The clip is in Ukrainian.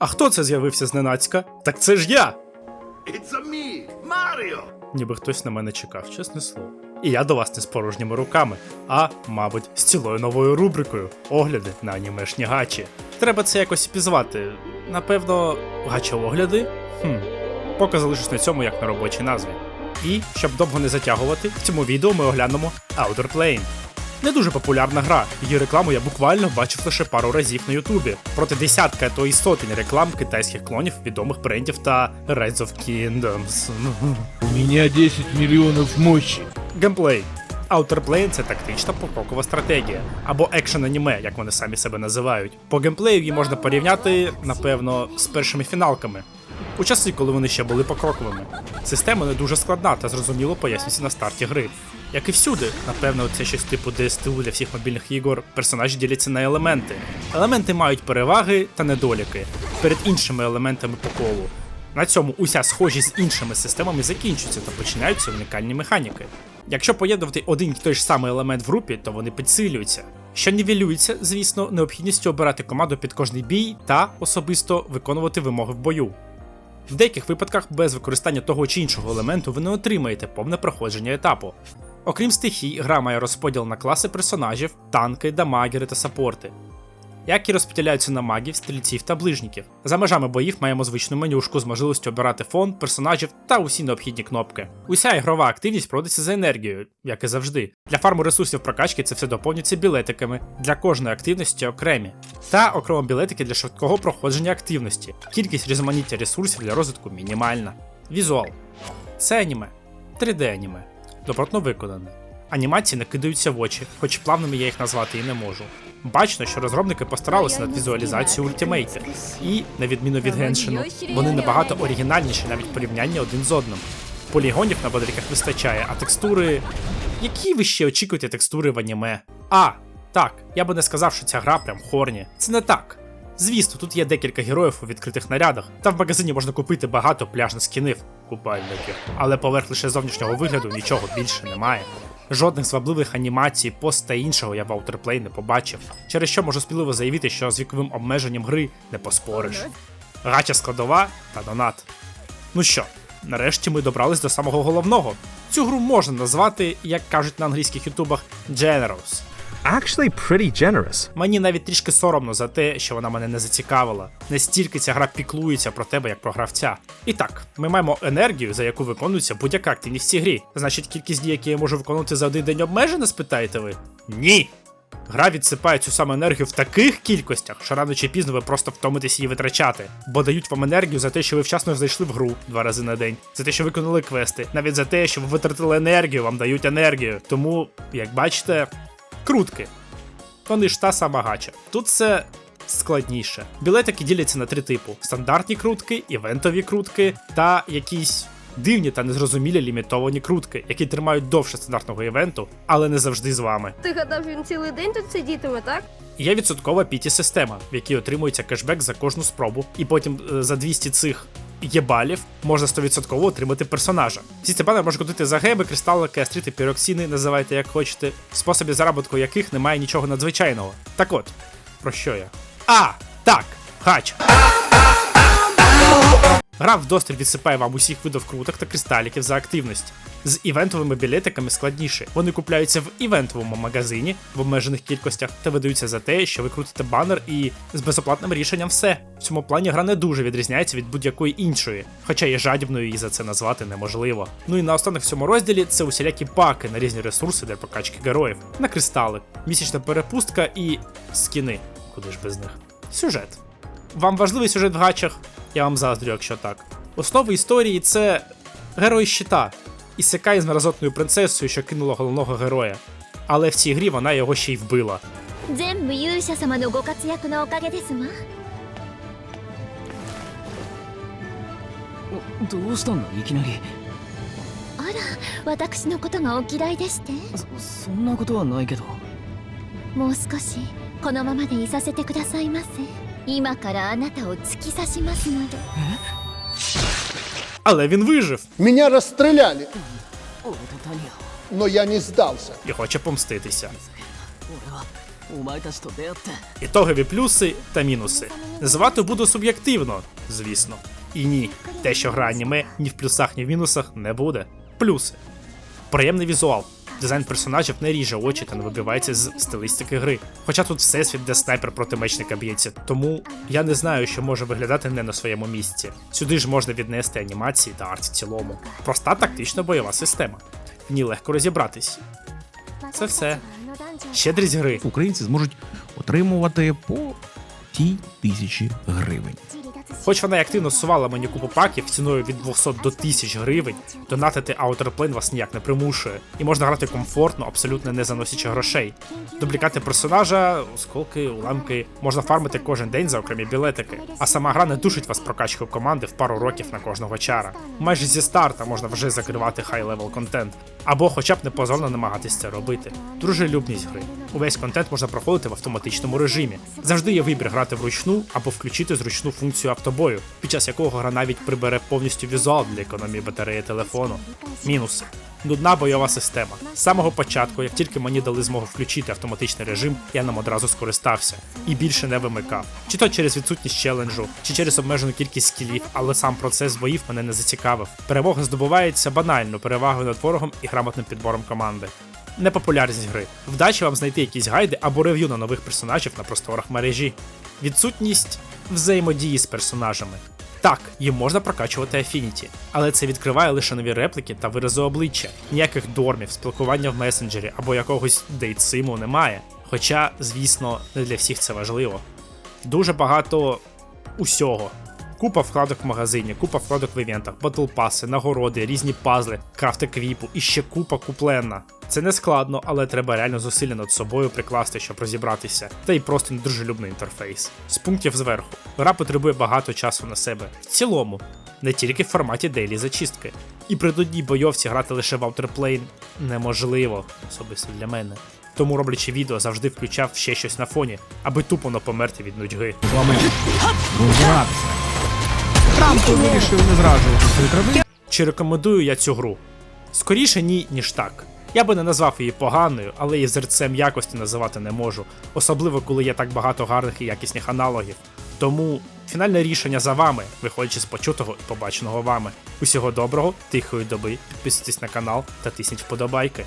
А хто це з'явився зненацька? Так це ж я! It's a me, Mario! Ніби хтось на мене чекав, чесне слово. І я до вас не з порожніми руками, а, мабуть, з цілою новою рубрикою огляди на анімешні гачі. Треба це якось пізвати. Напевно, гача-огляди? Хм. Поки залишусь на цьому як на робочій назві. І, щоб довго не затягувати, в цьому відео ми оглянемо Outer Plane. Не дуже популярна гра, її рекламу я буквально бачив лише пару разів на Ютубі. Проти десятка, а то і сотень реклам китайських клонів відомих брендів та Rise of Kingdoms. У меня 10 миллионов мощи. Геймплей. Outer Plane – це тактична покрокова стратегія, або екшен аніме, як вони самі себе називають. По геймплею її можна порівняти, напевно, з першими фіналками. У часи, коли вони ще були покроковими. Система не дуже складна та зрозуміло пояснюється на старті гри. Як і всюди, напевно, це щось типу ДСТУ для всіх мобільних ігор, персонажі діляться на елементи. Елементи мають переваги та недоліки перед іншими елементами по колу. На цьому уся схожість з іншими системами закінчується та починаються унікальні механіки. Якщо поєднувати один і той ж самий елемент в групі, то вони підсилюються. Що нівелюється, звісно, необхідністю обирати команду під кожний бій та особисто виконувати вимоги в бою. В деяких випадках без використання того чи іншого елементу ви не отримаєте повне проходження етапу. Окрім стихій, гра має розподіл на класи персонажів, танки, дамагери та саппорти які розподіляються на магів, стрільців та ближніків. За межами боїв маємо звичну менюшку з можливістю обирати фон, персонажів та усі необхідні кнопки. Уся ігрова активність проводиться за енергією, як і завжди. Для фарму ресурсів прокачки це все доповнюється білетиками для кожної активності окремі, та окремо білетики для швидкого проходження активності. Кількість різноманіття ресурсів для розвитку мінімальна. Візуал. Це аніме. 3D аніме. Добротно виконане. Анімації не кидаються в очі, хоч плавними я їх назвати і не можу. Бачно, що розробники постаралися над візуалізацією ультимейтів, і, на відміну від Геншину, вони набагато оригінальніші навіть в порівнянні один з одним. Полігонів на батарейках вистачає, а текстури. Які ви ще очікуєте текстури в аніме? А, так, я би не сказав, що ця гра прям хорні. Це не так. Звісно, тут є декілька героїв у відкритих нарядах, та в магазині можна купити багато пляжних скінів, купальників, але поверх лише зовнішнього вигляду нічого більше немає. Жодних звабливих анімацій, пост та іншого я в Outer Play не побачив, через що можу сміливо заявити, що з віковим обмеженням гри не поспориш. Гача складова та донат. Ну що, нарешті ми добрались до самого головного. Цю гру можна назвати, як кажуть на англійських ютубах, Generous. Actually pretty generous. Мені навіть трішки соромно за те, що вона мене не зацікавила. Настільки ця гра піклується про тебе як про гравця. І так, ми маємо енергію, за яку виконується будь-яка активність в цій грі. Значить, кількість дій, які я можу виконувати за один день обмежена, спитаєте ви? Ні. Гра відсипає цю саму енергію в таких кількостях, що рано чи пізно ви просто втомитесь її витрачати, бо дають вам енергію за те, що ви вчасно зайшли в гру два рази на день, за те, що виконали квести, навіть за те, що ви витратили енергію, вам дають енергію. Тому, як бачите, крутки. Вони ж та сама гача. Тут це складніше. Білетики діляться на три типу: стандартні крутки, івентові крутки та якісь. Дивні та незрозумілі лімітовані крутки, які тримають довше стандартного івенту, але не завжди з вами. Ти гадав, він цілий день тут сидітиме, так? Є відсоткова піті-система, в якій отримується кешбек за кожну спробу, і потім е, за 200 цих єбалів можна 100% отримати персонажа. Ці бани можна купити за геби, кристали, кестрити, піроксіни, називайте як хочете, в способі заробітку яких немає нічого надзвичайного. Так от, про що я? А, так, хач. Гра вдосталь відсипає вам усіх видів круток та кристаліків за активність. З івентовими білетиками складніше. Вони купляються в івентовому магазині в обмежених кількостях та видаються за те, що ви крутите банер і з безоплатним рішенням все. В цьому плані гра не дуже відрізняється від будь-якої іншої, хоча є жадібною її за це назвати неможливо. Ну і наостанок в цьому розділі це усілякі паки на різні ресурси для прокачки героїв, на кристали, місячна перепустка і скіни. Куди ж без них? Сюжет. Вам важливий сюжет в гачах? Я вам заздрю, якщо так. Основа історії це герой щита. Ісекай з мерзотною принцесою, що кинула головного героя. Але в цій грі вона його ще й вбила. 全部勇者様のご活躍のおかげですわどうしたんだいきなりあら私のことがお嫌いでしてそそんなことはないけどもう少しこのままでいさせてくださいませ今からあなたを突き刺しますので Але він вижив Меня расстреляли, 俺とタニアно я не сдался. і хоче помститися. 俺は お前たちと出会って Ітогові плюси та мінуси. Називати буду суб'єктивно, звісно. І ні, те, що гра аніме ні в плюсах, ні в мінусах не буде. Плюси. Приємний візуал. Дизайн персонажів не ріже очі та не вибивається з стилістики гри. Хоча тут всесвіт, де снайпер проти мечника б'ється, тому я не знаю, що може виглядати не на своєму місці. Сюди ж можна віднести анімації та арт в цілому. Проста тактична бойова система. В ній легко розібратись. Це все. Щедрість гри. Українці зможуть отримувати по тій тисячі гривень. Хоч вона й активно сувала мені купу паків ціною від 200 до 1000 гривень, донатити Outer Plane вас ніяк не примушує, і можна грати комфортно, абсолютно не заносячи грошей. Дублікати персонажа, осколки, уламки можна фармити кожен день за окремі білетики, а сама гра не душить вас прокачкою команди в пару років на кожного чара. Майже зі старта можна вже закривати хай-левел контент, або хоча б не позорно намагатись це робити. Дружелюбність гри. Увесь контент можна проходити в автоматичному режимі. Завжди є вибір грати вручну або включити зручну функцію автобою, під час якого гра навіть прибере повністю візуал для економії батареї телефону. Мінуси. Нудна бойова система. З самого початку, як тільки мені дали змогу включити автоматичний режим, я ним одразу скористався і більше не вимикав. Чи то через відсутність челенджу, чи через обмежену кількість скілів, але сам процес боїв мене не зацікавив. Перемога здобувається банально перевагою над ворогом і грамотним підбором команди. Непопулярність гри. Вдачі вам знайти якісь гайди або рев'ю на нових персонажів на просторах мережі. Відсутність взаємодії з персонажами. Так, їм можна прокачувати Affinity, але це відкриває лише нові репліки та вирази обличчя. Ніяких дормів, спілкування в месенджері або якогось дейтсиму немає. Хоча, звісно, не для всіх це важливо. Дуже багато усього. Купа вкладок в магазині, купа вкладок в івентах, батлпаси, нагороди, різні пазли, крафти квіпу і ще купа купленна. Це не складно, але треба реально зусилля над собою прикласти, щоб розібратися, та й просто недружелюбний інтерфейс. З пунктів зверху. Гра потребує багато часу на себе. В цілому, не тільки в форматі дейлі зачистки. І при додній бойовці грати лише в Outerplane неможливо, особисто для мене. Тому роблячи відео, завжди включав ще щось на фоні, аби тупо не померти від нудьги. Розбиратися. Трамп вирішив не зраджувати. Чи рекомендую я цю гру? Скоріше ні, ніж так. Я би не назвав її поганою, але і зерцем якості називати не можу, особливо коли є так багато гарних і якісних аналогів. Тому фінальне рішення за вами, виходячи з почутого і побаченого вами. Усього доброго, тихої доби, підписуйтесь на канал та тисніть вподобайки.